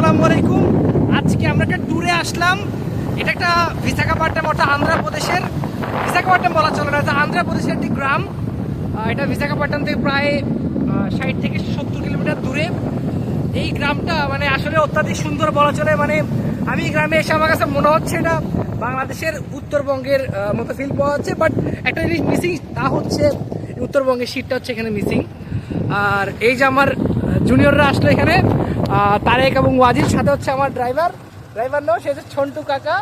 আসসালামু আলাইকুম। আজকে আমরা একটা ট্যুরে আসলাম। এটা একটা বিশাখাপট্টনম অর্থাৎ আন্ধ্রপ্রদেশের বিশাখাপট্টনম বলা চলে না আন্ধ্রপ্রদেশের একটি গ্রাম। এটা বিশাখাপট্টনম থেকে প্রায় ষাট থেকে সত্তর কিলোমিটার দূরে। এই গ্রামটা মানে আসলে অত্যাধিক সুন্দর বলা চলে। মানে আমি গ্রামে এসে আমার কাছে মনে হচ্ছে এটা বাংলাদেশের উত্তরবঙ্গের মতো ফিল পাওয়া যাচ্ছে। বাট একটা জিনিস মিসিং তা হচ্ছে, উত্তরবঙ্গের শীতটা হচ্ছে এখানে মিসিং আর এই যে আমার জুনিয়ররা আসলো এখানে। তারেক এবং ওয়াজির সাথে হচ্ছে আমার ড্রাইভার ড্রাইভার নয় সে হচ্ছে ছন্টু কাকা।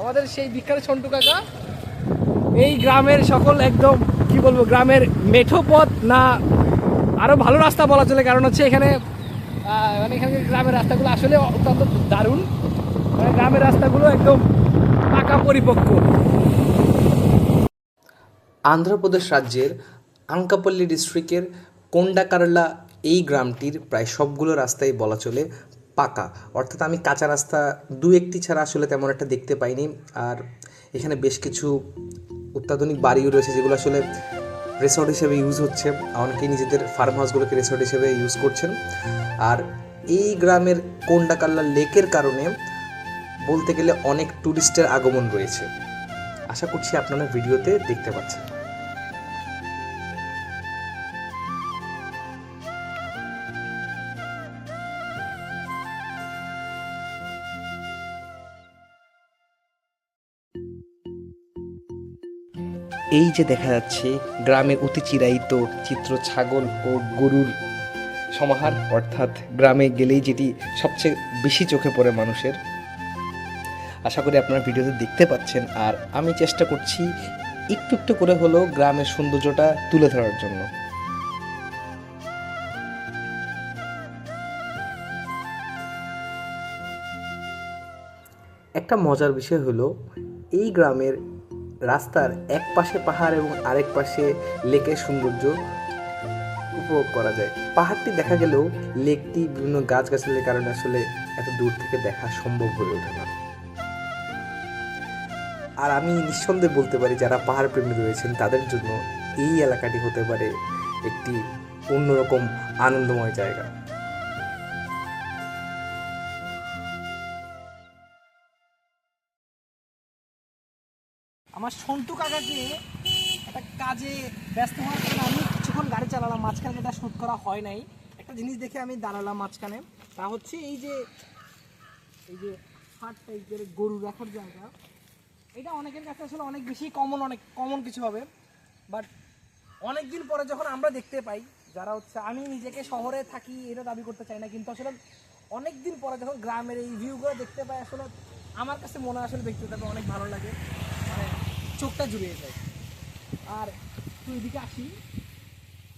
আমাদের সেই বিখ্যাত ছন্টু কাকা। এই গ্রামের সকল একদম, কি বলব, গ্রামের মেঠো পথ না আরও ভালো রাস্তা বলা চলে, কারণ হচ্ছে এখানে মানে এখানে গ্রামের রাস্তাগুলো আসলে অত্যন্ত দারুণ। মানে গ্রামের রাস্তাগুলো একদম পাকা পরিপক্ক। আন্ধ্রপ্রদেশ রাজ্যের আঙ্কাপল্লী ডিস্ট্রিক্টের কোন্ডাকারলা এই গ্রামটির প্রায় সবগুলো রাস্তাই বলা চলে পাকা। অর্থাৎ আমি কাঁচা রাস্তা দু একটি ছাড়া আসলে তেমন একটা দেখতে পাইনি। আর এখানে বেশ কিছু অত্যাধুনিক বাড়িও রয়েছে যেগুলো আসলে রিসর্ট হিসেবে ইউজ হচ্ছে। অনেকেই নিজেদের ফার্ম হাউসগুলোকে রিসর্ট হিসেবে ইউজ করছেন। আর এই গ্রামের কোন্ডাকাল্লা লেকের কারণে বলতে গেলে অনেক ট্যুরিস্টের আগমন রয়েছে। আশা করছি আপনারা ভিডিওতে দেখতে পাচ্ছেন। এই যে দেখা যাচ্ছে, গ্রামের অতি চিরায়িত চিত্র ছাগল ও গরুর সমাহার, অর্থাৎ গ্রামে গেলেই যেটি সবচেয়ে বেশি চোখে পড়ে মানুষের। আশা করি আপনারা ভিডিওতে দেখতে পাচ্ছেন, আর আমি চেষ্টা করছি একটু একটু করে হলেও গ্রামের সৌন্দর্যটা তুলে ধরার জন্য। একটা মজার বিষয় হলো, এই গ্রামের রাস্তার এক পাশে পাহাড় এবং আরেক পাশে লেকের সৌন্দর্য উপভোগ করা যায়। পাহাড়টি দেখা গেলেও লেকটি বিভিন্ন গাছগাছালির কারণে আসলে এত দূর থেকে দেখা সম্ভব হয়ে ওঠে না। আর আমি নিঃসন্দেহে বলতে পারি, যারা পাহাড় প্রেমী রয়েছেন, তাদের জন্য এই এলাকাটি হতে পারে একটি অন্যরকম আনন্দময় জায়গা। আমার সন্টু কাকাকে একটা কাজে ব্যস্ত হওয়ার কারণে আমি কিছুক্ষণ গাড়ি চালালাম, মাঝখানে এটা শ্যুট করা হয় নাই। একটা জিনিস দেখে আমি দাঁড়ালাম মাঝখানে। তা হচ্ছে এই যে এই যে হাট টাইপের গরু রাখার জায়গা, এটা অনেকের কাছে আসলে অনেক বেশি কমন অনেক কমন কিছু হবে। বাট অনেক দিন পরে যখন আমরা দেখতে পাই, যারা হচ্ছে, আমি নিজেকে শহরে থাকি, এটা দাবি করতে চাই না, কিন্তু আসলে অনেক দিন পরে যখন গ্রামের এই ভিউগুলো দেখতে পাই, আসলে আমার কাছে মনে হয় আসলে ব্যক্তিগতভাবে অনেক ভালো লাগে। চোখটা জুড়িয়ে যায়। আর তুই এদিকে আসি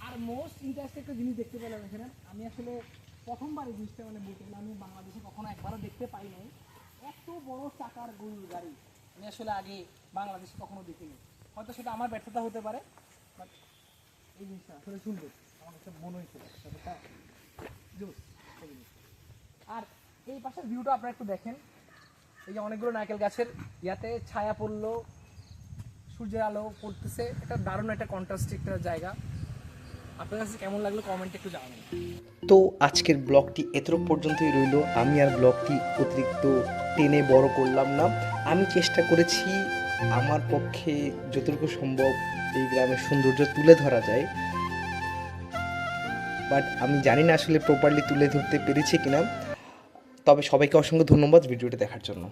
আর মোস্ট ইন্টারেস্ট একটা জিনিস দেখতে পেলাম এখানে। আমি আসলে প্রথমবার এই জিনিসটা মানে বলতে গেলে আমি বাংলাদেশে কখনো একবারও দেখতে পাই নাই। এত বড় চাকার গরুর গাড়ি। আমি আসলে আগে বাংলাদেশে কখনো দেখিনি। হয়তো সেটা আমার ব্যর্থতা হতে পারে বাট এই জিনিসটা আসলে সুন্দর আমার কাছে মনে হয়েছিল। আর এই পাশের ভিউটা আপনারা একটু দেখেন। এই যে অনেকগুলো নারকেল গাছের, ইয়াতে ছায়া পড়ল সূর্যের আলো পড়তেছে। এটা দারুণ একটা কন্ট্রাস্ট একটা জায়গা। আপনার কাছে কেমন লাগল কমেন্টে একটু জানাবেন। তো আজকের ব্লগটি এতটুকু পর্যন্তই রইল। আমি আর ব্লগটি অতিরিক্ত টেনে বড় করলাম না। আমি চেষ্টা করেছি আমার পক্ষে যতটুকু সম্ভব এই গ্রামের সৌন্দর্য তুলে ধরা যায়। বাট আমি জানি না আসলে প্রপারলি তুলে ধরতে পেরেছি কিনা। তবে সবাইকে অসংখ্য ধন্যবাদ ভিডিওটি দেখার জন্য।